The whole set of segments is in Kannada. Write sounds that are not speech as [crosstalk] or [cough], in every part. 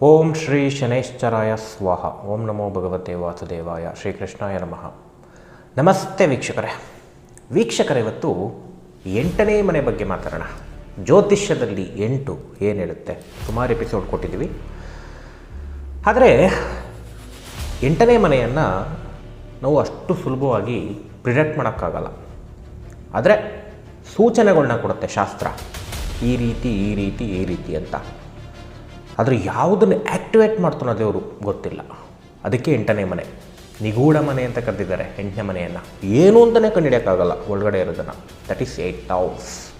ಓಂ ಶ್ರೀ ಶನೈಶ್ಚರಾಯ ಸ್ವಾಹ. ಓಂ ನಮೋ ಭಗವತೆ ವಾಸುದೇವಾಯ. ಶ್ರೀಕೃಷ್ಣಾಯ ನಮಃ. ನಮಸ್ತೆ ವೀಕ್ಷಕರೇ. ವೀಕ್ಷಕರ, ಇವತ್ತು ಎಂಟನೇ ಮನೆ ಬಗ್ಗೆ ಮಾತಾಡೋಣ. ಜ್ಯೋತಿಷ್ಯದಲ್ಲಿ ಎಂಟು ಏನು ಹೇಳುತ್ತೆ? ಸುಮಾರು ಎಪಿಸೋಡ್ ಕೊಟ್ಟಿದ್ದೀವಿ. ಆದರೆ ಎಂಟನೇ ಮನೆಯನ್ನು ನಾವು ಅಷ್ಟು ಸುಲಭವಾಗಿ ಪ್ರಿಡಕ್ಟ್ ಮಾಡೋಕ್ಕಾಗಲ್ಲ. ಆದರೆ ಸೂಚನೆಗಳನ್ನ ಕೊಡುತ್ತೆ ಶಾಸ್ತ್ರ. ಈ ರೀತಿ ಈ ರೀತಿ ಈ ರೀತಿ ಅಂತ. ಆದರೆ ಯಾವುದನ್ನು ಆ್ಯಕ್ಟಿವೇಟ್ ಮಾಡ್ತಾನೋ ದೇವರು ಗೊತ್ತಿಲ್ಲ. ಅದಕ್ಕೆ ಎಂಟನೇ ಮನೆ. ನಿಗೂಢ ಮನೆ ಅಂತ ಕರೆದಿದ್ದಾರೆ ಎಂಟನೇ ಮನೆಯನ್ನು. ಏನು ಅಂತಲೇ ಕಂಡುಹಿಡಿಯೋಕ್ಕಾಗಲ್ಲ ಒಳಗಡೆ ಇರೋದನ್ನು. ದಟ್ ಈಸ್ ಏಟ್ ಹೌಸ್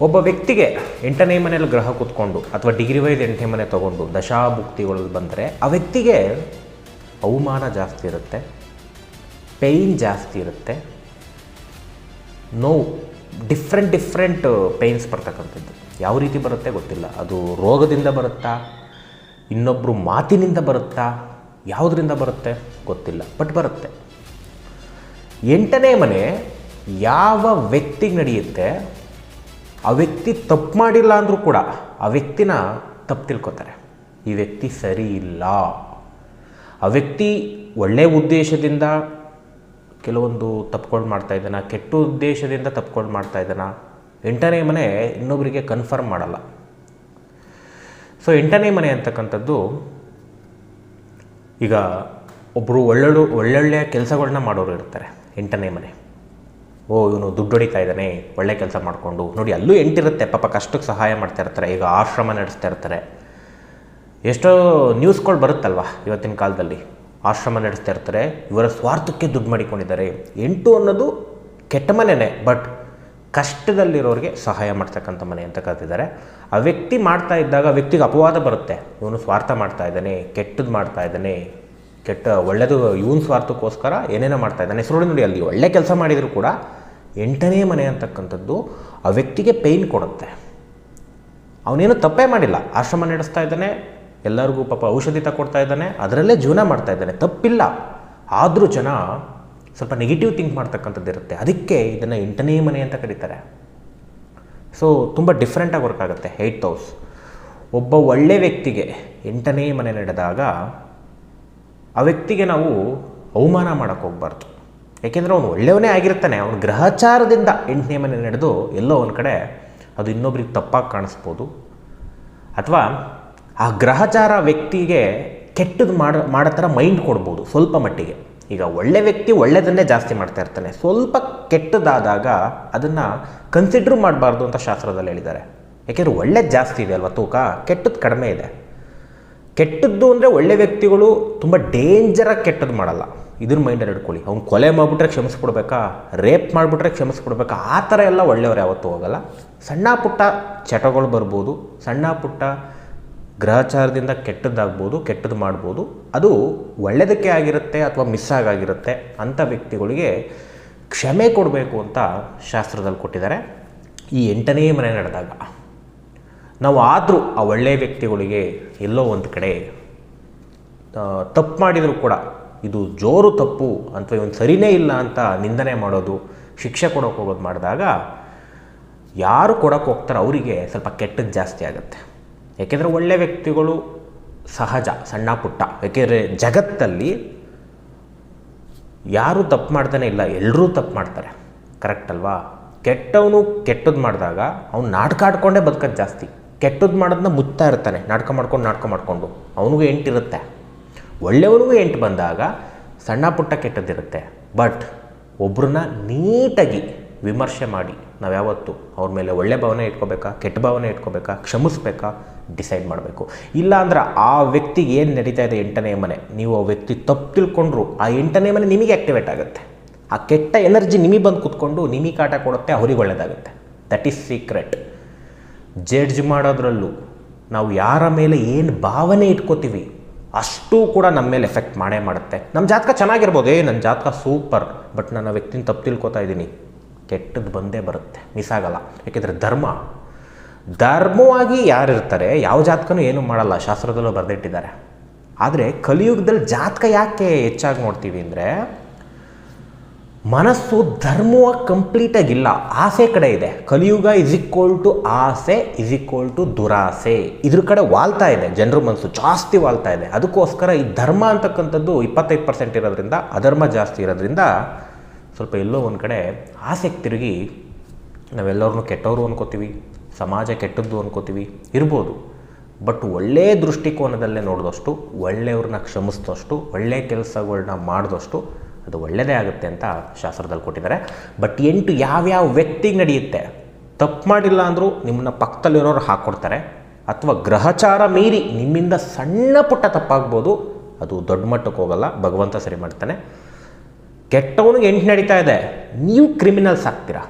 ಒಬ್ಬ ವ್ಯಕ್ತಿಗೆ ಎಂಟನೇ ಮನೆಯಲ್ಲಿ ಗ್ರಹ ಕೂತ್ಕೊಂಡು ಅಥವಾ ಡಿಗ್ರಿ ವೈಸ್ ಎಂಟನೇ ಮನೆ ತೊಗೊಂಡು ದಶಾಭುಕ್ತಿಗಳು ಬಂದರೆ, ಆ ವ್ಯಕ್ತಿಗೆ ಅವಮಾನ ಜಾಸ್ತಿ ಇರುತ್ತೆ ಪೇಯ್ನ್ ಜಾಸ್ತಿ ಇರುತ್ತೆ ನೋವು ಡಿಫ್ರೆಂಟ್ ಡಿಫ್ರೆಂಟ್ ಪೇಯ್ನ್ಸ್ ಬರ್ತಕ್ಕಂಥದ್ದು. ಯಾವ ರೀತಿ ಬರುತ್ತೆ ಗೊತ್ತಿಲ್ಲ. ಅದು ರೋಗದಿಂದ ಬರುತ್ತಾ? ಇನ್ನೊಬ್ಬರು ಮಾತಿನಿಂದ ಬರುತ್ತಾ? ಯಾವುದರಿಂದ ಬರುತ್ತೆ? ಗೊತ್ತಿಲ್ಲ. ಬಟ್ ಬರುತ್ತೆ. ಎಂಟನೇ ಮನೆ, ಯಾವ ವ್ಯಕ್ತಿಗೆ ನಡೆಯುತ್ತೆ? ಆ ವ್ಯಕ್ತಿ ತಪ್ಪು ಮಾಡಿಲ್ಲ ಅಂದರೂ ಕೂಡ ಆ ವ್ಯಕ್ತಿನ ತಪ್ಪು ತಿಳ್ಕೊತಾರೆ. ಈ ವ್ಯಕ್ತಿ ಸರಿ ಇಲ್ಲ. ಆ ವ್ಯಕ್ತಿ ಒಳ್ಳೆಯ ಉದ್ದೇಶದಿಂದ ಕೆಲವೊಂದು ತಪ್ಕೊಂಡು ಮಾಡ್ತಾ ಕೆಟ್ಟ ಉದ್ದೇಶದಿಂದ ತಪ್ಕೊಂಡು ಮಾಡ್ತಾ ಎಂಟನೇ ಮನೆ ಇನ್ನೊಬ್ಬರಿಗೆ ಕನ್ಫರ್ಮ್ ಮಾಡಲ್ಲ. ಸೊ ಎಂಟನೇ ಮನೆ ಅಂತಕ್ಕಂಥದ್ದು ಈಗ ಒಬ್ಬರು ಒಳ್ಳೊಳ್ಳು ಒಳ್ಳೊಳ್ಳೆಯ ಕೆಲಸಗಳನ್ನ ಮಾಡೋರು ಇರ್ತಾರೆ ಎಂಟನೇ ಮನೆ. ಓ, ಇವನು ದುಡ್ಡು ಹೊಡಿತಾ ಇದ್ದಾನೆ, ಒಳ್ಳೆ ಕೆಲಸ ಮಾಡಿಕೊಂಡು. ನೋಡಿ, ಅಲ್ಲೂ ಎಂಟಿರುತ್ತೆ, ಪಾಪ ಕಷ್ಟಕ್ಕೆ ಸಹಾಯ ಮಾಡ್ತಾ ಇರ್ತಾರೆ, ಈಗ ಆಶ್ರಮ ನಡೆಸ್ತಾ ಇರ್ತಾರೆ. ಎಷ್ಟೋ ನ್ಯೂಸ್ಗಳು ಬರುತ್ತಲ್ವ ಇವತ್ತಿನ ಕಾಲದಲ್ಲಿ? ಆಶ್ರಮ ನಡೆಸ್ತಾ ಇರ್ತಾರೆ, ಇವರ ಸ್ವಾರ್ಥಕ್ಕೆ ದುಡ್ಡು ಮಾಡಿಕೊಂಡಿದ್ದಾರೆ. ಎಂಟು ಅನ್ನೋದು ಕೆಟ್ಟ ಮನೆಯೇ ಬಟ್ ಕಷ್ಟದಲ್ಲಿರೋರಿಗೆ ಸಹಾಯ ಮಾಡ್ತಕ್ಕಂಥ ಮನೆ ಅಂತ ಕರೆದಿದ್ದಾರೆ. ಆ ವ್ಯಕ್ತಿ ಮಾಡ್ತಾ ಇದ್ದಾಗ ವ್ಯಕ್ತಿಗೆ ಅಪವಾದ ಬರುತ್ತೆ. ಇವನು ಸ್ವಾರ್ಥ ಮಾಡ್ತಾ ಇದ್ದಾನೆ, ಕೆಟ್ಟದ್ದು ಮಾಡ್ತಾ ಇದ್ದಾನೆ, ಕೆಟ್ಟ ಒಳ್ಳೆಯದು ಇವನ ಸ್ವಾರ್ಥಕ್ಕೋಸ್ಕರ ಏನೇನೋ ಮಾಡ್ತಾ ಇದ್ದಾನೆ. ಹೆಸರು ನೋಡಿ, ಅಲ್ಲಿ ಒಳ್ಳೆ ಕೆಲಸ ಮಾಡಿದರೂ ಕೂಡ ಎಂಟನೇ ಮನೆ ಅಂತಕ್ಕಂಥದ್ದು ಆ ವ್ಯಕ್ತಿಗೆ ಪೇಯ್ನ್ ಕೊಡುತ್ತೆ. ಅವನೇನು ತಪ್ಪೇ ಮಾಡಿಲ್ಲ. ಆಶ್ರಮ ನಡೆಸ್ತಾ ಇದ್ದಾನೆ, ಎಲ್ಲರಿಗೂ ಪಾಪ ಔಷಧಿ ತಗೊಡ್ತಾ ಇದ್ದಾನೆ, ಅದರಲ್ಲೇ ಜೀವನ ಮಾಡ್ತಾ ಇದ್ದಾನೆ. ತಪ್ಪಿಲ್ಲ. ಆದರೂ ಜನ ಸ್ವಲ್ಪ ನೆಗೆಟಿವ್ ಥಿಂಕ್ ಮಾಡ್ತಕ್ಕಂಥದ್ದು ಇರುತ್ತೆ. ಅದಕ್ಕೆ ಇದನ್ನು ಎಂಟನೇ ಮನೆ ಅಂತ ಕರೀತಾರೆ. ಸೊ ತುಂಬ ಡಿಫ್ರೆಂಟಾಗಿ ವರ್ಕ್ ಆಗುತ್ತೆ. ಏಯ್ಟ್ ಹೌಸ್ ಒಬ್ಬ ಒಳ್ಳೆ ವ್ಯಕ್ತಿಗೆ ಎಂಟನೇ ಮನೆ ನಡೆದಾಗ ಆ ವ್ಯಕ್ತಿಗೆ ನಾವು ಅವಮಾನ ಮಾಡೋಕ್ಕೆ ಹೋಗ್ಬಾರ್ದು. ಯಾಕೆಂದರೆ ಅವನು ಒಳ್ಳೆಯವನೇ ಆಗಿರ್ತಾನೆ. ಅವನು ಗ್ರಹಚಾರದಿಂದ ಎಂಟನೇ ಮನೆ ನಡೆದು ಎಲ್ಲೋ ಒಂದು ಕಡೆ ಅದು ಇನ್ನೊಬ್ರಿಗೆ ತಪ್ಪಾಗಿ ಕಾಣಿಸ್ಬೋದು. ಅಥವಾ ಆ ಗ್ರಹಚಾರ ವ್ಯಕ್ತಿಗೆ ಕೆಟ್ಟದ್ದು ಮಾಡೋ ಮಾಡೋ ಥರ ಮೈಂಡ್ ಕೊಡ್ಬೋದು ಸ್ವಲ್ಪ ಮಟ್ಟಿಗೆ. ಈಗ ಒಳ್ಳೆ ವ್ಯಕ್ತಿ ಒಳ್ಳೆಯದನ್ನೇ ಜಾಸ್ತಿ ಮಾಡ್ತಾ ಇರ್ತಾನೆ. ಸ್ವಲ್ಪ ಕೆಟ್ಟದಾದಾಗ ಅದನ್ನು ಕನ್ಸಿಡ್ರ್ ಮಾಡಬಾರ್ದು ಅಂತ ಶಾಸ್ತ್ರದಲ್ಲಿ ಹೇಳಿದ್ದಾರೆ. ಯಾಕೆಂದರೆ ಒಳ್ಳೇದು ಜಾಸ್ತಿ ಇದೆ ಅಲ್ವಾ ತೂಕ? ಕೆಟ್ಟದ್ದು ಕಡಿಮೆ ಇದೆ. ಕೆಟ್ಟದ್ದು ಅಂದರೆ ಒಳ್ಳೆ ವ್ಯಕ್ತಿಗಳು ತುಂಬ ಡೇಂಜರಾಗಿ ಕೆಟ್ಟದ್ದು ಮಾಡಲ್ಲ. ಇದನ್ನ ಮೈಂಡಲ್ಲಿ ಇಟ್ಕೊಳ್ಳಿ. ಅವ್ನು ಕೊಲೆ ಮಾಡಿಬಿಟ್ರೆ ಕ್ಷಮಿಸ್ಬಿಡ್ಬೇಕಾ? ರೇಪ್ ಮಾಡಿಬಿಟ್ರೆ ಕ್ಷಮಿಸ್ಬಿಡ್ಬೇಕಾ? ಆ ಥರ ಎಲ್ಲ ಒಳ್ಳೆಯವ್ರು ಯಾವತ್ತೂ ಹೋಗಲ್ಲ. ಸಣ್ಣ ಪುಟ್ಟ ಚಟಗಳು ಬರ್ಬೋದು. ಸಣ್ಣ ಪುಟ್ಟ ಗ್ರಹಚಾರದಿಂದ ಕೆಟ್ಟದ್ದಾಗ್ಬೋದು, ಕೆಟ್ಟದ್ದು ಮಾಡ್ಬೋದು. ಅದು ಒಳ್ಳೆಯದಕ್ಕೆ ಆಗಿರುತ್ತೆ ಅಥವಾ ಮಿಸ್ ಆಗಾಗಿರುತ್ತೆ ಅಂಥ ವ್ಯಕ್ತಿಗಳಿಗೆ ಕ್ಷಮೆ ಕೊಡಬೇಕು ಅಂತ ಶಾಸ್ತ್ರದಲ್ಲಿ ಕೊಟ್ಟಿದ್ದಾರೆ. ಈ ಎಂಟನೇ ಮನೆ ನಡೆದಾಗ ನಾವು ಆದರೂ ಆ ಒಳ್ಳೆಯ ವ್ಯಕ್ತಿಗಳಿಗೆ ಎಲ್ಲೋ ಒಂದು ಕಡೆ ತಪ್ಪು ಮಾಡಿದರೂ ಕೂಡ ಇದು ಜೋರು ತಪ್ಪು ಅಥವಾ ಇವನು ಸರಿನೇ ಇಲ್ಲ ಅಂತ ನಿಂದನೆ ಮಾಡೋದು, ಶಿಕ್ಷೆ ಕೊಡೋಕೆ ಹೋಗೋದು ಮಾಡಿದಾಗ ಯಾರು ಕೊಡೋಕೆ ಹೋಗ್ತಾರೋ ಅವರಿಗೆ ಸ್ವಲ್ಪ ಕೆಟ್ಟದ್ದು ಜಾಸ್ತಿ ಆಗುತ್ತೆ. ಯಾಕೆಂದರೆ ಒಳ್ಳೆಯ ವ್ಯಕ್ತಿಗಳು ಸಹಜ, ಸಣ್ಣ ಪುಟ್ಟ. ಯಾಕೆಂದರೆ ಜಗತ್ತಲ್ಲಿ ಯಾರೂ ತಪ್ಪು ಮಾಡ್ತಾನೆ ಇಲ್ಲ ಎಲ್ಲರೂ ತಪ್ಪು ಮಾಡ್ತಾರೆ. ಕರೆಕ್ಟ್ ಅಲ್ವಾ? ಕೆಟ್ಟವನು ಕೆಟ್ಟದ್ದು ಮಾಡಿದಾಗ ಅವ್ನು ನಾಟಕ ಆಡ್ಕೊಂಡೇ ಬದುಕೋದು ಜಾಸ್ತಿ. ಕೆಟ್ಟದ್ದು ಮಾಡೋದನ್ನ ಮುತ್ತಾ ಇರ್ತಾನೆ, ನಾಟಕ ಮಾಡ್ಕೊಂಡು, ನಾಟಕ ಮಾಡಿಕೊಂಡು. ಅವನಿಗೂ ಎಂಟಿರುತ್ತೆ ಒಳ್ಳೆಯವನಿಗೂ ಎಂಟು ಬಂದಾಗ ಸಣ್ಣ ಪುಟ್ಟ ಕೆಟ್ಟದ್ದಿರುತ್ತೆ. ಬಟ್ ಒಬ್ಬರನ್ನ ನೀಟಾಗಿ ವಿಮರ್ಶೆ ಮಾಡಿ ನಾವು ಯಾವತ್ತು ಅವ್ರ ಮೇಲೆ ಒಳ್ಳೆ ಭಾವನೆ ಇಟ್ಕೋಬೇಕಾ, ಕೆಟ್ಟ ಭಾವನೆ ಇಟ್ಕೋಬೇಕಾ, ಕ್ಷಮಿಸ್ಬೇಕಾ ಡಿಸೈಡ್ ಮಾಡಬೇಕು. ಇಲ್ಲ ಅಂದ್ರೆ ಆ ವ್ಯಕ್ತಿಗೆ ಏನು ನಡೀತಾ ಇದೆ ಎಂಟನೇ ಮನೆ? ನೀವು ಆ ವ್ಯಕ್ತಿ ತಪ್ಪು ತಿಳ್ಕೊಂಡ್ರು, ಆ ಎಂಟನೇ ಮನೆ ನಿಮಗೆ ಆ್ಯಕ್ಟಿವೇಟ್ ಆಗುತ್ತೆ. ಆ ಕೆಟ್ಟ ಎನರ್ಜಿ ನಿಮಗೆ ಬಂದು ಕೂತ್ಕೊಂಡು ನಿಮಗೆ ಕಾಟ ಕೊಡುತ್ತೆ ಅವ್ರಿಗೆ ಒಳ್ಳೆಯದಾಗುತ್ತೆ ದಟ್ ಈಸ್ ಸೀಕ್ರೆಟ್ ಜಡ್ಜ್ ಮಾಡೋದ್ರಲ್ಲೂ ನಾವು ಯಾರ ಮೇಲೆ ಏನು ಭಾವನೆ ಇಟ್ಕೋತೀವಿ, ಅಷ್ಟೂ ಕೂಡ ನಮ್ಮ ಮೇಲೆ ಎಫೆಕ್ಟ್ ಮಾಡೇ ಮಾಡುತ್ತೆ. ನಮ್ಮ ಜಾತಕ ಚೆನ್ನಾಗಿರ್ಬೋದು, ಏ ನನ್ನ ಜಾತಕ ಸೂಪರ್ ಬಟ್ ನಾನು ವ್ಯಕ್ತಿನ ತಪ್ಪು ತಿಳ್ಕೊತಾ ಇದ್ದೀನಿ. ಕೆಟ್ಟದ್ದು ಬಂದೇ ಬರುತ್ತೆ ಮಿಸ್ ಆಗಲ್ಲ. ಯಾಕೆಂದರೆ ಧರ್ಮ. ಧರ್ಮವಾಗಿ ಯಾರಿರ್ತಾರೆ, ಯಾವ ಜಾತಕನೂ ಏನೂ ಮಾಡಲ್ಲ, ಶಾಸ್ತ್ರದಲ್ಲೂ ಬರೆದಿಟ್ಟಿದ್ದಾರೆ. ಆದರೆ ಕಲಿಯುಗದಲ್ಲಿ ಜಾತಕ ಯಾಕೆ ಹೆಚ್ಚಾಗಿ ನೋಡ್ತೀವಿ ಅಂದರೆ, ಮನಸ್ಸು ಧರ್ಮವ ಕಂಪ್ಲೀಟಾಗಿಲ್ಲ ಆಸೆ ಕಡೆ ಇದೆ. ಕಲಿಯುಗ ಇಸ್ ಈಕ್ವಲ್ ಟು ಆಸೆ ಇಸ್ ಈಕ್ವಲ್ ಟು ದುರಾಸೆ. ಇದ್ರ ಕಡೆ ವಾಲ್ತಾ ಇದೆ, ಜನರ ಮನಸ್ಸು ಜಾಸ್ತಿ ವಾಲ್ತಾ ಇದೆ. ಅದಕ್ಕೋಸ್ಕರ ಈ ಧರ್ಮ ಅಂತಕ್ಕಂಥದ್ದು ಇಪ್ಪತ್ತೈದು ಪರ್ಸೆಂಟ್ ಇರೋದ್ರಿಂದ, ಅಧರ್ಮ ಜಾಸ್ತಿ ಇರೋದ್ರಿಂದ ಸ್ವಲ್ಪ ಎಲ್ಲೋ ಒಂದು ಕಡೆ ಆಸೆಗೆ ತಿರುಗಿ ನಾವೆಲ್ಲರನ್ನೂ ಕೆಟ್ಟವರು ಅನ್ಕೋತೀವಿ, ಸಮಾಜ ಕೆಟ್ಟದ್ದು ಅನ್ಕೋತೀವಿ, ಇರ್ಬೋದು. ಬಟ್ ಒಳ್ಳೆಯ ದೃಷ್ಟಿಕೋನದಲ್ಲೇ ನೋಡಿದಷ್ಟು, ಒಳ್ಳೆಯವ್ರನ್ನ ಕ್ಷಮಿಸಿದಷ್ಟು ಒಳ್ಳೆಯ ಕೆಲಸಗಳನ್ನ ಮಾಡಿದಷ್ಟು ಅದು ಒಳ್ಳೆಯದೇ ಆಗುತ್ತೆ ಅಂತ ಶಾಸ್ತ್ರದಲ್ಲಿ ಕೊಟ್ಟಿದ್ದಾರೆ. ಬಟ್ ಎಂಟು ಯಾವ್ಯಾವ ವ್ಯಕ್ತಿಗೆ ನಡೆಯುತ್ತೆ? ತಪ್ಪು ಮಾಡಿಲ್ಲ ಅಂದರೂ ನಿಮ್ಮನ್ನ ಪಕ್ಕದಲ್ಲಿರೋರು ಹಾಕ್ಕೊಡ್ತಾರೆ ಅಥವಾ ಗ್ರಹಚಾರ ಮೀರಿ ನಿಮ್ಮಿಂದ ಸಣ್ಣ ಪುಟ್ಟ ತಪ್ಪಾಗ್ಬೋದು, ಅದು ದೊಡ್ಡ ಮಟ್ಟಕ್ಕೆ ಹೋಗಲ್ಲ ಭಗವಂತ ಸರಿ ಮಾಡ್ತಾನೆ. ಕೆಟ್ಟವನಿಗೆ ಎಂಟು ನಡೀತಾ ಇದೆ. ನೀವು ಕ್ರಿಮಿನಲ್ಸ್ ಆಗ್ತೀರಾ?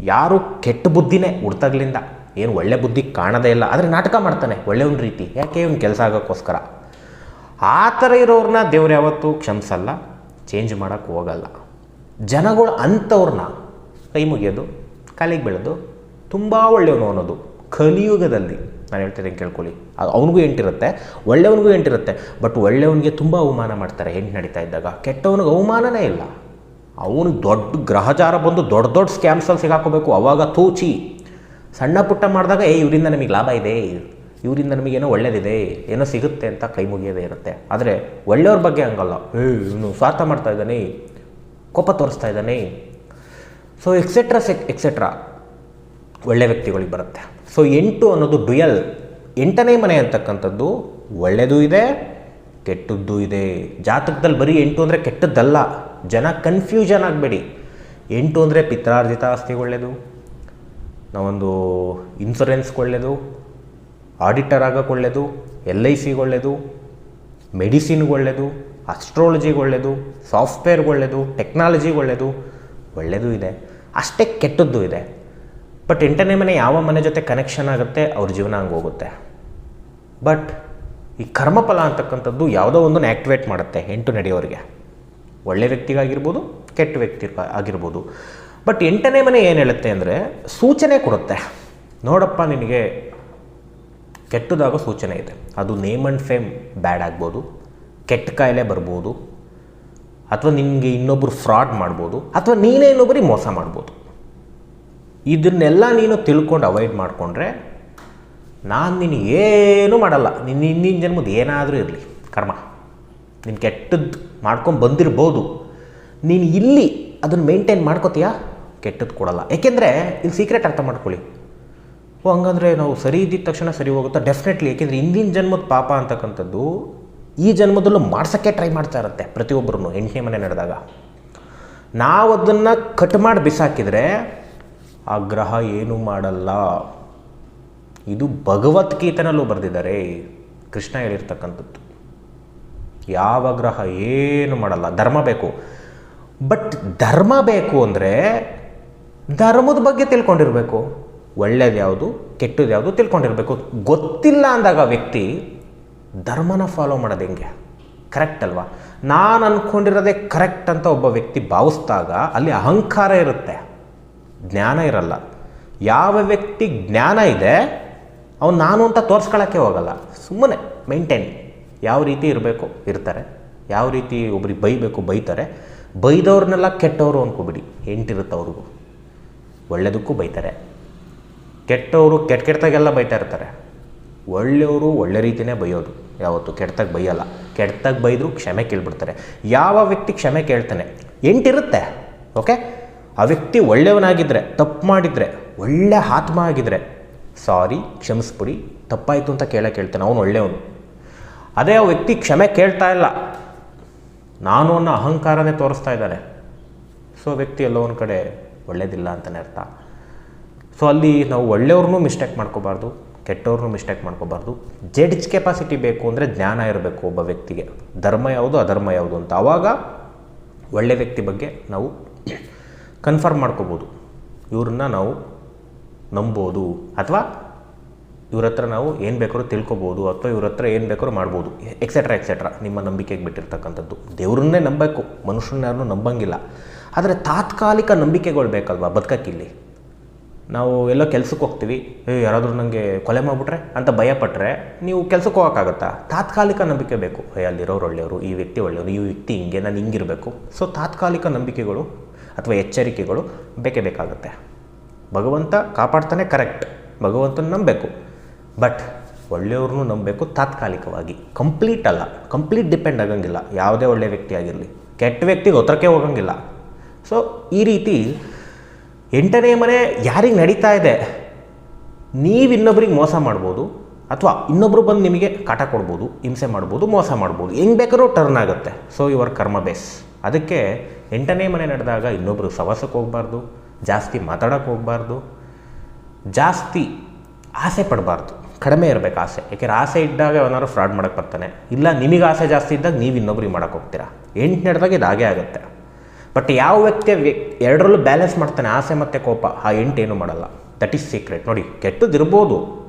ಯಾರು ಕೆಟ್ಟ ಬುದ್ಧಿನೇ ಹುಡ್ತಾಗ್ಲಿಂದ. ಏನು ಒಳ್ಳೆ ಬುದ್ಧಿ ಕಾಣದೇ ಇಲ್ಲ. ಆದರೆ ನಾಟಕ ಮಾಡ್ತಾನೆ, ಒಳ್ಳೆಯವನ ರೀತಿ. ಯಾಕೆ ಇವ್ನ ಕೆಲಸ ಆಗೋಕ್ಕೋಸ್ಕರ? ಆ ಥರ ಇರೋರನ್ನ ದೇವ್ರು ಯಾವತ್ತೂ ಕ್ಷಮಿಸಲ್ಲ ಚೇಂಜ್ ಮಾಡೋಕ್ಕೆ ಹೋಗಲ್ಲ. ಜನಗಳು ಅಂಥವ್ರನ್ನ ಕೈ ಮುಗಿಯೋದು, ಕಾಲಿಗೆ ಬೀಳೋದು, ತುಂಬ ಒಳ್ಳೆಯವನು ಅನ್ನೋದು ಕಲಿಯುಗದಲ್ಲಿ. ನಾನು ಹೇಳ್ತಿದ್ದೀನಿ ಕೇಳ್ಕೊಳ್ಳಿ. ಅದು ಅವನಿಗೂ ಎಂಟಿರುತ್ತೆ ಒಳ್ಳೆಯವನಿಗೂ ಎಂಟಿರುತ್ತೆ ಬಟ್ ಒಳ್ಳೆಯವನಿಗೆ ತುಂಬ ಅವಮಾನ ಮಾಡ್ತಾರೆ ಹೆಂಗೆ ನಡೀತಾ ಇದ್ದಾಗ. ಕೆಟ್ಟವನಿಗೆ ಅವಮಾನನೇ ಇಲ್ಲ. ಅವನು ದೊಡ್ಡ ಗ್ರಹಚಾರ ಬಂದು ದೊಡ್ಡ ದೊಡ್ಡ ಸ್ಕ್ಯಾಮ್ಸಲ್ಲಿ ಸಿಗಾಕೋಬೇಕು, ಅವಾಗ ತೂಚಿ. ಸಣ್ಣ ಪುಟ್ಟ ಮಾಡಿದಾಗ, ಏ, ಇವರಿಂದ ನಮಗೆ ಲಾಭ ಇದೆ, ಇವರಿಂದ ನಮಗೇನೋ ಒಳ್ಳೇದಿದೆ, ಏನೋ ಸಿಗುತ್ತೆ ಅಂತ ಕೈ ಮುಗಿಯೋದೇ ಇರುತ್ತೆ. ಆದರೆ ಒಳ್ಳೆಯವ್ರ ಬಗ್ಗೆ ಹಂಗಲ್ಲ. ಏ, ಇವನು ಸ್ವಾರ್ಥ ಮಾಡ್ತಾ ಇದ್ದಾನೆ, ಕೋಪ ತೋರಿಸ್ತಾ ಇದ್ದಾನೆ. ಸೊ ಎಕ್ಸೆಟ್ರಾ ಸೆಕ್ ಎಕ್ಸೆಟ್ರಾ ಒಳ್ಳೆ ವ್ಯಕ್ತಿಗಳಿಗೆ ಬರುತ್ತೆ. ಸೊ ಎಂಟು ಅನ್ನೋದು ಡುಯಲ್. ಎಂಟನೇ ಮನೆ ಅಂತಕ್ಕಂಥದ್ದು ಒಳ್ಳೆಯದು ಇದೆ, ಕೆಟ್ಟದ್ದು ಇದೆ. ಜಾತಕದಲ್ಲಿ ಬರೀ ಎಂಟು ಅಂದರೆ ಕೆಟ್ಟದ್ದಲ್ಲ. ಜನ ಕನ್ಫ್ಯೂಷನ್ ಆಗಬೇಡಿ. ಎಂಟು ಅಂದರೆ ಪಿತ್ರಾರ್ಜಿತ ಆಸ್ತಿ ಒಳ್ಳೆಯದು ನಾವೊಂದು ಇನ್ಸೂರೆನ್ಸ್ ಒಳ್ಳೆಯದು ಆಡಿಟರ್ ಆಗೋಕ್ಕೆ ಒಳ್ಳೆಯದು ಎಲ್ ಐ ಸಿಗೆ ಒಳ್ಳೆಯದು ಮೆಡಿಸಿನ್ಗೆ ಒಳ್ಳೆಯದು ಅಸ್ಟ್ರಾಲಜಿಗೆ ಒಳ್ಳೆಯದು ಸಾಫ್ಟ್ವೇರ್ಗೆ ಒಳ್ಳೆಯದು ಟೆಕ್ನಾಲಜಿಗೆ ಒಳ್ಳೆಯದು ಒಳ್ಳೆಯದು ಇದೆ. ಅಷ್ಟೇ ಕೆಟ್ಟದ್ದು ಇದೆ. ಬಟ್ ಎಂಟನೇ ಮನೆ ಯಾವ ಮನೆ ಜೊತೆ ಕನೆಕ್ಷನ್ ಆಗುತ್ತೆ? ಅವ್ರ ಜೀವನ ಹಂಗೆ ಹೋಗುತ್ತೆ. ಬಟ್ ಈ ಕರ್ಮಫಲ ಅಂತಕ್ಕಂಥದ್ದು ಯಾವುದೋ ಒಂದನ್ನು ಆ್ಯಕ್ಟಿವೇಟ್ ಮಾಡುತ್ತೆ ಎಂಟು ನಡೆಯೋರಿಗೆ. ಒಳ್ಳೆ ವ್ಯಕ್ತಿಗಾಗಿರ್ಬೋದು, ಕೆಟ್ಟ ವ್ಯಕ್ತಿ ಆಗಿರ್ಬೋದು. ಬಟ್ ಎಂಟನೇ ಮನೆ ಏನು ಹೇಳುತ್ತೆ ಅಂದರೆ ಸೂಚನೆ ಕೊಡುತ್ತೆ. ನೋಡಪ್ಪ, ನಿನಗೆ ಕೆಟ್ಟದಾಗೋ ಸೂಚನೆ ಇದೆ. ಅದು ನೇಮ್ ಆ್ಯಂಡ್ ಫೇಮ್ ಬ್ಯಾಡ್ ಆಗ್ಬೋದು, ಕೆಟ್ಟ ಕಾಯಿಲೆ ಬರ್ಬೋದು, ಅಥವಾ ನಿಮಗೆ ಇನ್ನೊಬ್ಬರು ಫ್ರಾಡ್ ಮಾಡ್ಬೋದು, ಅಥವಾ ನೀನೇ ಇನ್ನೊಬ್ಬರಿಗೆ ಮೋಸ ಮಾಡ್ಬೋದು. ಇದನ್ನೆಲ್ಲ ನೀನು ತಿಳ್ಕೊಂಡು ಅವಾಯ್ಡ್ ಮಾಡಿಕೊಂಡ್ರೆ ನಾನು ನಿನ್ನ ಏನೂ ಮಾಡಲ್ಲ. ನಿನ್ನ ಹಿಂದಿನ ಜನ್ಮದ ಏನಾದರೂ ಇರಲಿ, ಕರ್ಮ. ನೀನು ಕೆಟ್ಟದ್ದು ಮಾಡ್ಕೊಂಡು ಬಂದಿರ್ಬೋದು. ನೀನು ಇಲ್ಲಿ ಅದನ್ನು ಮೇಂಟೈನ್ ಮಾಡ್ಕೋತೀಯಾ? ಕೆಟ್ಟದ್ದು ಕೊಡಲ್ಲ. ಏಕೆಂದರೆ ಇಲ್ಲಿ ಸೀಕ್ರೆಟ್ ಅರ್ಥ ಮಾಡ್ಕೊಳ್ಳಿ. ಓ, ಹಂಗಂದ್ರೆ ನಾವು ಸರಿ ಇದ್ದಿದ್ದ ತಕ್ಷಣ ಸರಿ ಹೋಗುತ್ತಾ? ಡೆಫಿನೆಟ್ಲಿ ಏಕೆಂದರೆ ಹಿಂದಿನ ಜನ್ಮದ ಪಾಪ ಅಂತಕ್ಕಂಥದ್ದು ಈ ಜನ್ಮದಲ್ಲೂ ಮಾಡ್ಸೋಕ್ಕೆ ಟ್ರೈ ಮಾಡ್ತಾ ಇರುತ್ತೆ ಪ್ರತಿಯೊಬ್ಬರೂ ಎಂಟನೇ ಮನೆ ನಡೆದಾಗ. ನಾವು ಅದನ್ನು ಕಟ್ ಮಾಡಿ ಬಿಸಾಕಿದರೆ ಆ ಗ್ರಹ ಏನೂ ಮಾಡಲ್ಲ? ಇದು ಭಗವದ್ಗೀತನಲ್ಲೂ ಬರೆದಿದ್ದಾರೆ. ಕೃಷ್ಣ ಹೇಳಿರ್ತಕ್ಕಂಥದ್ದು. ಯಾವ ಗ್ರಹ ಏನು ಮಾಡಲ್ಲ? ಧರ್ಮ ಬೇಕು. ಬಟ್ ಧರ್ಮ ಬೇಕು ಅಂದರೆ ಧರ್ಮದ ಬಗ್ಗೆ ತಿಳ್ಕೊಂಡಿರಬೇಕು. ಒಳ್ಳೇದು ಯಾವುದು ಕೆಟ್ಟದ್ದು ಯಾವುದು ತಿಳ್ಕೊಂಡಿರಬೇಕು. ಗೊತ್ತಿಲ್ಲ ಅಂದಾಗ ವ್ಯಕ್ತಿ ಧರ್ಮನ ಫಾಲೋ ಮಾಡೋದು ಹೆಂಗೆ? ಕರೆಕ್ಟ್ ಅಲ್ವಾ? ನಾನು ಅಂದ್ಕೊಂಡಿರೋದೇ ಕರೆಕ್ಟ್ ಅಂತ ಒಬ್ಬ ವ್ಯಕ್ತಿ ಭಾವಿಸಿದಾಗ ಅಲ್ಲಿ ಅಹಂಕಾರ ಇರುತ್ತೆ. ಜ್ಞಾನ ಇರಲ್ಲ. ಯಾವ ವ್ಯಕ್ತಿ ಜ್ಞಾನ ಇದೆ, ಅವನು ನಾನು ಅಂತ ತೋರಿಸ್ಕೊಳ್ಳೋಕ್ಕೆ ಹೋಗಲ್ಲ. ಸುಮ್ಮನೆ ಮೇಂಟೈನ್ ಯಾವ ರೀತಿ ಇರಬೇಕು, ಇರ್ತಾರೆ. ಯಾವ ರೀತಿ ಒಬ್ರಿಗೆ ಬೈಬೇಕು, ಬೈತಾರೆ. ಬೈದವ್ರನ್ನೆಲ್ಲ ಕೆಟ್ಟವರು ಅಂದ್ಕೊಬಿಡಿ ಎಂಟಿರುತ್ತೆ ಅವ್ರಿಗೂ. ಒಳ್ಳೆಯದಕ್ಕೂ ಬೈತಾರೆ. ಕೆಟ್ಟವರು ಕೆಟ್ಟ ಕೆಟ್ಟದಾಗೆಲ್ಲ ಬೈತಾ ಇರ್ತಾರೆ. ಒಳ್ಳೆಯವರು ಒಳ್ಳೆ ರೀತಿಯೇ ಬೈಯೋದು. ಯಾವತ್ತು ಕೆಟ್ಟದಾಗ ಬೈಯಲ್ಲ. ಕೆಟ್ಟದಾಗ ಬೈದರೂ ಕ್ಷಮೆ ಕೇಳ್ಬಿಡ್ತಾರೆ. ಯಾವ ವ್ಯಕ್ತಿ ಕ್ಷಮೆ ಕೇಳ್ತಾನೆ? ಎಂಟಿರುತ್ತೆ. ಓಕೆ ಆ ವ್ಯಕ್ತಿ ಒಳ್ಳೆಯವನಾಗಿದ್ದರೆ ತಪ್ಪು ಮಾಡಿದರೆ, ಒಳ್ಳೆ ಆತ್ಮ ಆಗಿದ್ದರೆ ಸಾರಿ, ಕ್ಷಮಿಸ್ಬಿಡಿ, ತಪ್ಪಾಯಿತು ಅಂತ ಕೇಳಕ್ಕೆ ಕೇಳ್ತಾನೆ, ಅವನು ಒಳ್ಳೆಯವನು. ಅದೇ ಆ ವ್ಯಕ್ತಿ ಕ್ಷಮೆ ಕೇಳ್ತಾ ಇಲ್ಲ. ನಾನು ಅನ್ನೋ ಅಹಂಕಾರನೇ ತೋರಿಸ್ತಾ ಇದ್ದಾನೆ. ಸೊ ವ್ಯಕ್ತಿ ಎಲ್ಲೋ ಒಂದು ಕಡೆ ಒಳ್ಳೇದಿಲ್ಲ ಅಂತಲೇ ಅರ್ಥ. ಸೊ ಅಲ್ಲಿ ನಾವು ಒಳ್ಳೆಯವ್ರನ್ನೂ ಮಿಸ್ಟೇಕ್ ಮಾಡ್ಕೋಬಾರ್ದು, ಕೆಟ್ಟವ್ರನ್ನೂ ಮಿಸ್ಟೇಕ್ ಮಾಡ್ಕೋಬಾರ್ದು. ಜಡ್ಜ್ ಕೆಪಾಸಿಟಿ ಬೇಕು ಅಂದರೆ ಜ್ಞಾನ ಇರಬೇಕು ಒಬ್ಬ ವ್ಯಕ್ತಿಗೆ. ಧರ್ಮ ಯಾವುದು, ಅಧರ್ಮ ಯಾವುದು ಅಂತ. ಆವಾಗ ಒಳ್ಳೆ ವ್ಯಕ್ತಿ ಬಗ್ಗೆ ನಾವು ಕನ್ಫರ್ಮ್ ಮಾಡ್ಕೋಬೋದು. ಇವ್ರನ್ನ ನಾವು ನಂಬೋದು. ಅಥವಾ ಇವ್ರ ಹತ್ರ ನಾವು ಏನು ಬೇಕಾದ್ರೂ ತಿಳ್ಕೊಬೋದು, ಅಥವಾ ಇವ್ರ ಹತ್ರ ಏನು ಬೇಕಾದ್ರೂ ಮಾಡ್ಬೋದು ಎಕ್ಸೆಟ್ರಾ ಎಕ್ಸೆಟ್ರಾ ನಿಮ್ಮ ನಂಬಿಕೆಗೆ ಬಿಟ್ಟಿರ್ತಕ್ಕಂಥದ್ದು. ದೇವ್ರನ್ನೇ ನಂಬಬೇಕು ಮನುಷ್ಯನ ಯಾರನ್ನೂ ನಂಬಂಗಿಲ್ಲ. ಆದರೆ ತಾತ್ಕಾಲಿಕ ನಂಬಿಕೆಗಳು ಬೇಕಲ್ವಾ ಬದುಕಕ್ಕಿಲ್ಲಿ? ನಾವು ಎಲ್ಲೋ ಕೆಲಸಕ್ಕೆ ಹೋಗ್ತೀವಿ, ಏ, ಯಾರಾದರೂ ನನಗೆ ಕೊಲೆ ಮಾಡಿಬಿಟ್ರೆ ಅಂತ ಭಯಪಟ್ಟರೆ ನೀವು ಕೆಲಸಕ್ಕೆ ಹೋಗೋಕ್ಕಾಗತ್ತಾ? ತಾತ್ಕಾಲಿಕ ನಂಬಿಕೆ ಬೇಕು. ಅಲ್ಲಿರೋರು ಒಳ್ಳೆಯವರು, ಈ ವ್ಯಕ್ತಿ ಒಳ್ಳೆಯವರು, ಈ ವ್ಯಕ್ತಿ ಹಿಂಗೆ, ನಾನು ಹಿಂಗಿರಬೇಕು. ಸೊ ತಾತ್ಕಾಲಿಕ ನಂಬಿಕೆಗಳು ಅಥವಾ ಎಚ್ಚರಿಕೆಗಳು ಬೇಕೇ ಬೇಕಾಗುತ್ತೆ. ಭಗವಂತ ಕಾಪಾಡ್ತಾನೆ ಕರೆಕ್ಟ್ ಭಗವಂತನ ನಂಬಬೇಕು. ಬಟ್ ಒಳ್ಳೆಯವ್ರನ್ನೂ ನಂಬಬೇಕು ತಾತ್ಕಾಲಿಕವಾಗಿ. ಕಂಪ್ಲೀಟ್ ಅಲ್ಲ. ಕಂಪ್ಲೀಟ್ ಡಿಪೆಂಡ್ ಆಗಂಗಿಲ್ಲ. ಯಾವುದೇ ಒಳ್ಳೆಯ ವ್ಯಕ್ತಿ ಆಗಿರಲಿ. ಕೆಟ್ಟ ವ್ಯಕ್ತಿಗೆ ಒತ್ತರಕ್ಕೆ ಹೋಗಂಗಿಲ್ಲ. ಸೊ ಈ ರೀತಿ ಎಂಟನೇ ಮನೆ ಯಾರಿಗೆ ನಡೀತಾ ಇದೆ? ನೀವು ಇನ್ನೊಬ್ರಿಗೆ ಮೋಸ ಮಾಡ್ಬೋದು ಅಥವಾ ಇನ್ನೊಬ್ರು ಬಂದು ನಿಮಗೆ ಕಾಟ ಕೊಡ್ಬೋದು, ಹಿಂಸೆ ಮಾಡ್ಬೋದು, ಮೋಸ ಮಾಡ್ಬೋದು. ಹೆಂಗೆ ಬೇಕಾದ್ರೂ ಟರ್ನ್ ಆಗುತ್ತೆ. ಸೊ ಯುವರ್ ಕರ್ಮ ಬೇಸ್ ಅದಕ್ಕೆ ಎಂಟನೇ ಮನೆ ನಡೆದಾಗ ಇನ್ನೊಬ್ಬರು ಸವಸಕ್ಕೆ ಹೋಗಬಾರ್ದು, ಜಾಸ್ತಿ ಮಾತಾಡೋಕ್ಕೆ ಹೋಗಬಾರ್ದು, ಜಾಸ್ತಿ ಆಸೆ ಪಡಬಾರ್ದು. ಕಡಿಮೆ ಇರಬೇಕು ಆಸೆ. ಯಾಕೆಂದ್ರೆ ಆಸೆ ಇದ್ದಾಗ ಅವನಾದ್ರು ಫ್ರಾಡ್ ಮಾಡೋಕ್ಕೆ ಬರ್ತಾನೆ. ಇಲ್ಲ, ನಿಮಗೆ ಆಸೆ ಜಾಸ್ತಿ ಇದ್ದಾಗ ನೀವು ಇನ್ನೊಬ್ರಿಗೆ ಮಾಡೋಕ್ಕೆ ಹೋಗ್ತೀರಾ? ಎಂಟು ನಡೆದಾಗ ಇದು ಹಾಗೇ ಆಗುತ್ತೆ. ಬಟ್ ಯಾವ ವ್ಯಕ್ತಿ ಎರಡರಲ್ಲೂ ಬ್ಯಾಲೆನ್ಸ್ ಮಾಡ್ತಾನೆ ಆಸೆ ಮತ್ತು ಕೋಪ, ಆ ಎಂಟು ಏನು ಮಾಡಲ್ಲ. ದಟ್ ಈಸ್ ಸೀಕ್ರೆಟ್ ನೋಡಿ ಕೆಟ್ಟದಿರ್ಬೋದು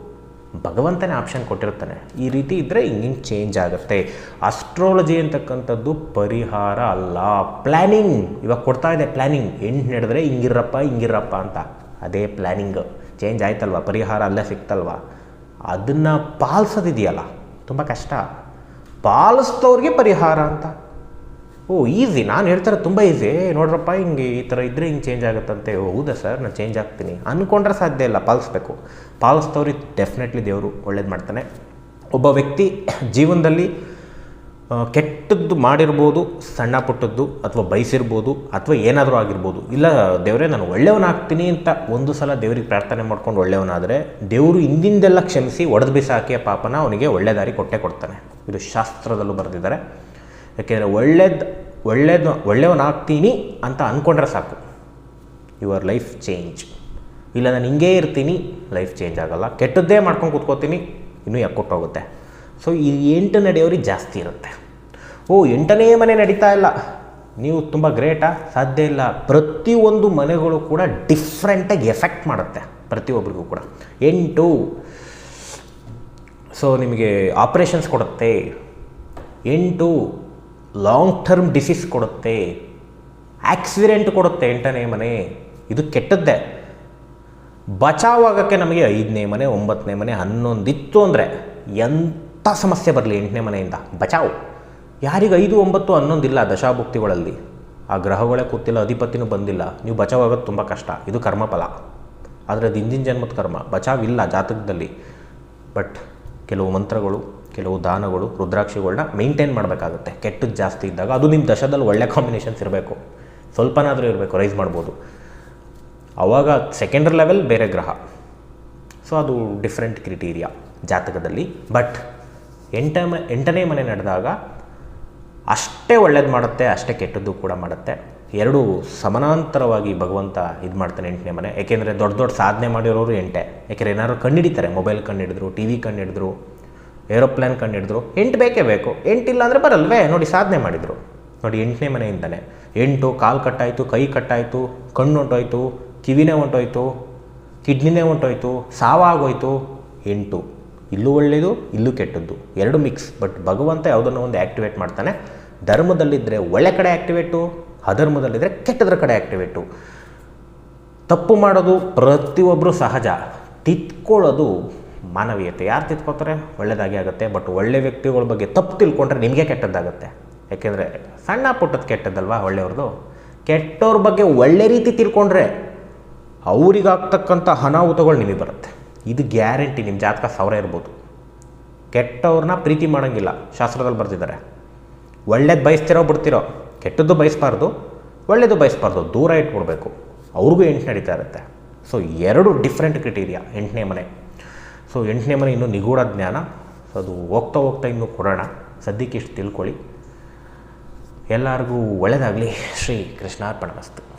ಭಗವಂತನೇ ಆಪ್ಷನ್ ಕೊಟ್ಟಿರ್ತಾನೆ. ಈ ರೀತಿ ಇದ್ದರೆ ಹಿಂಗಿಂಗೆ ಚೇಂಜ್ ಆಗುತ್ತೆ. ಅಸ್ಟ್ರಾಲಜಿ ಅಂತಕ್ಕಂಥದ್ದು ಪರಿಹಾರ ಅಲ್ಲ. ಪ್ಲ್ಯಾನಿಂಗ್ ಇವಾಗ ಕೊಡ್ತಾ ಇದೆ ಪ್ಲ್ಯಾನಿಂಗ್ ಎಂಟು ನಡೆದ್ರೆ ಹಿಂಗಿರಪ್ಪ ಹಿಂಗಿರಪ್ಪ ಅಂತ. ಅದೇ ಪ್ಲ್ಯಾನಿಂಗ್ ಚೇಂಜ್ ಆಯ್ತಲ್ವ? ಪರಿಹಾರ ಅಲ್ಲೇ ಸಿಕ್ತಲ್ವ? ಅದನ್ನು ಪಾಲಿಸೋದಿದೆಯಲ್ಲ? ತುಂಬ ಕಷ್ಟ. ಪಾಲಿಸ್ದವ್ರಿಗೆ ಪರಿಹಾರ ಅಂತ. ಓ ಈಸಿ ನಾನು ಹೇಳ್ತಾರೆ ತುಂಬ ಈಸಿ ನೋಡ್ರಪ್ಪ, ಹಿಂಗೆ ಈ ಥರ ಇದ್ದರೆ ಹಿಂಗೆ ಚೇಂಜ್ ಆಗುತ್ತಂತೆ. ಹೌದಾ ಸರ್? ನಾನು ಚೇಂಜ್ ಆಗ್ತೀನಿ. ಅಂದ್ಕೊಂಡ್ರೆ ಸಾಧ್ಯ ಇಲ್ಲ, ಪಾಲಿಸ್ಬೇಕು. ಪಾಲಿಸ್ದವ್ರಿಗೆ ಡೆಫಿನೆಟ್ಲಿ ದೇವರು ಒಳ್ಳೇದು ಮಾಡ್ತಾನೆ. ಒಬ್ಬ ವ್ಯಕ್ತಿ [coughs] ಜೀವನದಲ್ಲಿ ಕೆಟ್ಟದ್ದು ಮಾಡಿರ್ಬೋದು, ಸಣ್ಣ ಪುಟ್ಟದ್ದು, ಅಥವಾ ಬಯಸಿರ್ಬೋದು, ಅಥವಾ ಏನಾದರೂ ಆಗಿರ್ಬೋದು. ಇಲ್ಲ, ದೇವರೇ, ನಾನು ಒಳ್ಳೆಯವನಾಗ್ತೀನಿ ಅಂತ ಒಂದು ಸಲ ದೇವರಿಗೆ ಪ್ರಾರ್ಥನೆ ಮಾಡ್ಕೊಂಡು ಒಳ್ಳೆಯವನಾದರೆ ದೇವರು ಹಿಂದಿಂದೆಲ್ಲ ಕ್ಷಮಿಸಿ ಒಡೆದು ಬಿಸಾಕಿಯ ಪಾಪನ ಅವನಿಗೆ ಒಳ್ಳೆ ದಾರಿ ಕೊಟ್ಟೆ ಕೊಡ್ತಾನೆ. ಇದು ಶಾಸ್ತ್ರದಲ್ಲೂ ಬರೆದಿದ್ದಾರೆ. ಯಾಕೆಂದರೆ ಒಳ್ಳೇದು ಒಳ್ಳೇದು ಒಳ್ಳೆಯವನಾಗ್ತೀನಿ ಅಂತ ಅಂದ್ಕೊಂಡ್ರೆ ಸಾಕು. ಯುವರ್ ಲೈಫ್ ಚೇಂಜ್ ಇಲ್ಲ ನಾನು ಹಿಂಗೇ ಇರ್ತೀನಿ ಲೈಫ್ ಚೇಂಜ್ ಆಗೋಲ್ಲ. ಕೆಟ್ಟದ್ದೇ ಮಾಡ್ಕೊಂಡು ಕೂತ್ಕೋತೀನಿ, ಇನ್ನೂ ಹೋಗುತ್ತೆ. ಸೊ ಈ ಎಂಟು ನಡೆಯೋರಿಗೆ ಜಾಸ್ತಿ ಇರುತ್ತೆ. ಓ, ಎಂಟನೇ ಮನೆ ನಡೀತಾ ಇಲ್ಲ. ನೀವು ತುಂಬ ಗ್ರೇಟಾ ಸಾಧ್ಯ ಇಲ್ಲ. ಪ್ರತಿಯೊಂದು ಮನೆಗಳು ಕೂಡ ಡಿಫ್ರೆಂಟಾಗಿ ಎಫೆಕ್ಟ್ ಮಾಡುತ್ತೆ ಪ್ರತಿಯೊಬ್ಬರಿಗೂ ಕೂಡ. ಎಂಟು ಸೊ ನಿಮಗೆ ಆಪ್ರೇಷನ್ಸ್ ಕೊಡುತ್ತೆ. ಎಂಟು ಲಾಂಗ್ ಟರ್ಮ್ ಡಿಸೀಸ್ ಕೊಡುತ್ತೆ ಆಕ್ಸಿಡೆಂಟ್ ಕೊಡುತ್ತೆ ಎಂಟನೇ ಮನೆ. ಇದು ಕೆಟ್ಟದ್ದೇ. ಬಚಾವಾಗಕ್ಕೆ ನಮಗೆ ಐದನೇ ಮನೆ, ಒಂಬತ್ತನೇ ಮನೆ, ಹನ್ನೊಂದಿತ್ತು ಅಂದರೆ ಎಂಥ ಸಮಸ್ಯೆ ಬರಲಿ ಎಂಟನೇ ಮನೆಯಿಂದ? ಬಚಾವ್. ಯಾರಿಗೆ ಐದು, ಒಂಬತ್ತು ಹನ್ನೊಂದಿಲ್ಲ ದಶಾಭುಕ್ತಿಗಳಲ್ಲಿ. ಆ ಗ್ರಹಗಳೇ ಕೂತಿಲ್ಲ, ಅಧಿಪತಿನೂ ಬಂದಿಲ್ಲ. ನೀವು ಬಚಾವಾಗೋದು ತುಂಬ ಕಷ್ಟ. ಇದು ಕರ್ಮಫಲ. ಆದರೆ ಅದು ಹಿಂದಿನ ಜನ್ಮದ ಕರ್ಮ. ಬಚಾವಿಲ್ಲ ಜಾತಕದಲ್ಲಿ. ಬಟ್ ಕೆಲವು ಮಂತ್ರಗಳು ಕೆಲವು ದಾನಗಳು ರುದ್ರಾಕ್ಷಿಗಳನ್ನ ಮೇಂಟೈನ್ ಮಾಡಬೇಕಾಗುತ್ತೆ. ಕೆಟ್ಟದ್ದು ಜಾಸ್ತಿ ಇದ್ದಾಗ ಅದು ನಿಮ್ಮ ದಶದಲ್ಲಿ ಒಳ್ಳೆ ಕಾಂಬಿನೇಷನ್ಸ್ ಇರಬೇಕು. ಸ್ವಲ್ಪನಾದರೂ ಇರಬೇಕು ರೈಸ್ ಮಾಡ್ಬೋದು. ಆವಾಗ ಸೆಕೆಂಡರಿ ಲೆವೆಲ್ ಬೇರೆ ಗ್ರಹ. ಸೊ ಅದು ಡಿಫ್ರೆಂಟ್ ಕ್ರಿಟೀರಿಯಾ ಜಾತಕದಲ್ಲಿ. ಬಟ್ ಎಂಟ ಎಂಟನೇ ಮನೆ ನಡೆದಾಗ ಅಷ್ಟೇ ಒಳ್ಳೇದು ಮಾಡುತ್ತೆ, ಅಷ್ಟೇ ಕೆಟ್ಟದ್ದು ಕೂಡ ಮಾಡುತ್ತೆ. ಎರಡು ಸಮಾನಾಂತರವಾಗಿ ಭಗವಂತ ಇದು ಮಾಡ್ತಾನೆ ಎಂಟನೇ ಮನೆ. ಏಕೆಂದರೆ ದೊಡ್ಡ ದೊಡ್ಡ ಸಾಧನೆ ಮಾಡಿರೋರು ಎಂಟೆ. ಏಕೆಂದರೆ ಏನಾದ್ರು ಕಣ್ಣಿಡಿತಾರೆ ಮೊಬೈಲ್ ಕಂಡಿಡಿದ್ರು ಟಿ ವಿ ಕಂಡಿಡಿದ್ರು ಏರೋಪ್ಲೇನ್ ಕಂಡಿಡಿದ್ರು. ಎಂಟು ಬೇಕೇ ಬೇಕು. ಎಂಟಿಲ್ಲ ಅಂದರೆ ಬರಲ್ವೇ? ನೋಡಿ ಸಾಧನೆ ಮಾಡಿದರು. ನೋಡಿ ಎಂಟನೇ ಮನೆಯಿಂದಲೇ ಎಂಟು, ಕಾಲು ಕಟ್ಟಾಯಿತು, ಕೈ ಕಟ್ಟಾಯಿತು, ಕಣ್ಣು ಹೊಂಟೋಯ್ತು ಕಿವಿನೇ ಹೊಂಟೋಯ್ತು ಕಿಡ್ನಿನೇ ಹೊಂಟೋಯ್ತು ಸಾವಾಗೋಯ್ತು. ಎಂಟು. ಇಲ್ಲೂ ಒಳ್ಳೆಯದು, ಇಲ್ಲೂ ಕೆಟ್ಟದ್ದು. ಎರಡು ಮಿಕ್ಸ್ ಬಟ್ ಭಗವಂತ ಯಾವುದನ್ನು ಒಂದು ಆ್ಯಕ್ಟಿವೇಟ್ ಮಾಡ್ತಾನೆ. ಧರ್ಮದಲ್ಲಿದ್ದರೆ ಒಳ್ಳೆ ಕಡೆ ಆ್ಯಕ್ಟಿವೇಟು ಅಧರ್ಮದಲ್ಲಿದ್ದರೆ ಕೆಟ್ಟದ್ರ ಕಡೆ ಆ್ಯಕ್ಟಿವೇಟು ತಪ್ಪು ಮಾಡೋದು ಪ್ರತಿಯೊಬ್ಬರು ಸಹಜ. ತಿದ್ಕೊಳ್ಳೋದು ಮಾನವೀಯತೆ. ಯಾರು ತಿದ್ಕೋತಾರೆ? ಒಳ್ಳೆಯದಾಗಿ ಆಗುತ್ತೆ, ಬಟ್ ಒಳ್ಳೆ ವ್ಯಕ್ತಿಗಳ ಬಗ್ಗೆ ತಪ್ಪು ತಿಳ್ಕೊಂಡ್ರೆ ನಿಮಗೆ ಕೆಟ್ಟದ್ದಾಗುತ್ತೆ. ಯಾಕೆಂದರೆ ಸಣ್ಣ ಪುಟ್ಟದ್ದು ಕೆಟ್ಟದ್ದಲ್ವಾ ಒಳ್ಳೆಯವ್ರದ್ದು ಕೆಟ್ಟವ್ರ ಬಗ್ಗೆ ಒಳ್ಳೆ ರೀತಿ ತಿಳ್ಕೊಂಡ್ರೆ ಅವರಿಗಾಗ್ತಕ್ಕಂಥ ಅನಾಹುತಗಳು ನಿಮಗೆ ಬರುತ್ತೆ. ಇದು ಗ್ಯಾರಂಟಿ ನಿಮ್ಮ ಜಾತಕ ಸಾವಿರ ಇರ್ಬೋದು. ಕೆಟ್ಟವ್ರನ್ನ ಪ್ರೀತಿ ಮಾಡೋಂಗಿಲ್ಲ. ಶಾಸ್ತ್ರದಲ್ಲಿ ಬರ್ತಿದ್ದಾರೆ ಒಳ್ಳೇದು ಬಯಸ್ತಿರೋ ಬಿಡ್ತಿರೋ. ಕೆಟ್ಟದ್ದು ಬಯಸ್ಬಾರ್ದು, ಒಳ್ಳೇದು ಬಯಸ್ಬಾರ್ದು. ದೂರ ಇಟ್ಬಿಡ್ಬೇಕು. ಅವ್ರಿಗೂ ಎಂಟು ನಡೀತಾ ಇರುತ್ತೆ. ಸೊ ಎರಡು ಡಿಫ್ರೆಂಟ್ ಕ್ರಿಟೀರಿಯಾ ಎಂಟನೇ ಮನೆ. ಸೊ ಎಂಟನೇ ಮನೆ ಇನ್ನೂ ನಿಗೂಢ ಜ್ಞಾನ. ಸೊ ಅದು ಹೋಗ್ತಾ ಹೋಗ್ತಾ ಇನ್ನೂ ಕೊಡೋಣ. ಸದ್ಯಕ್ಕೆ ಇಷ್ಟು ತಿಳ್ಕೊಳ್ಳಿ. ಎಲ್ಲರಿಗೂ ಒಳ್ಳೆಯದಾಗಲಿ ಶ್ರೀ ಕೃಷ್ಣಾರ್ಪಣ ಮಸ್ತು.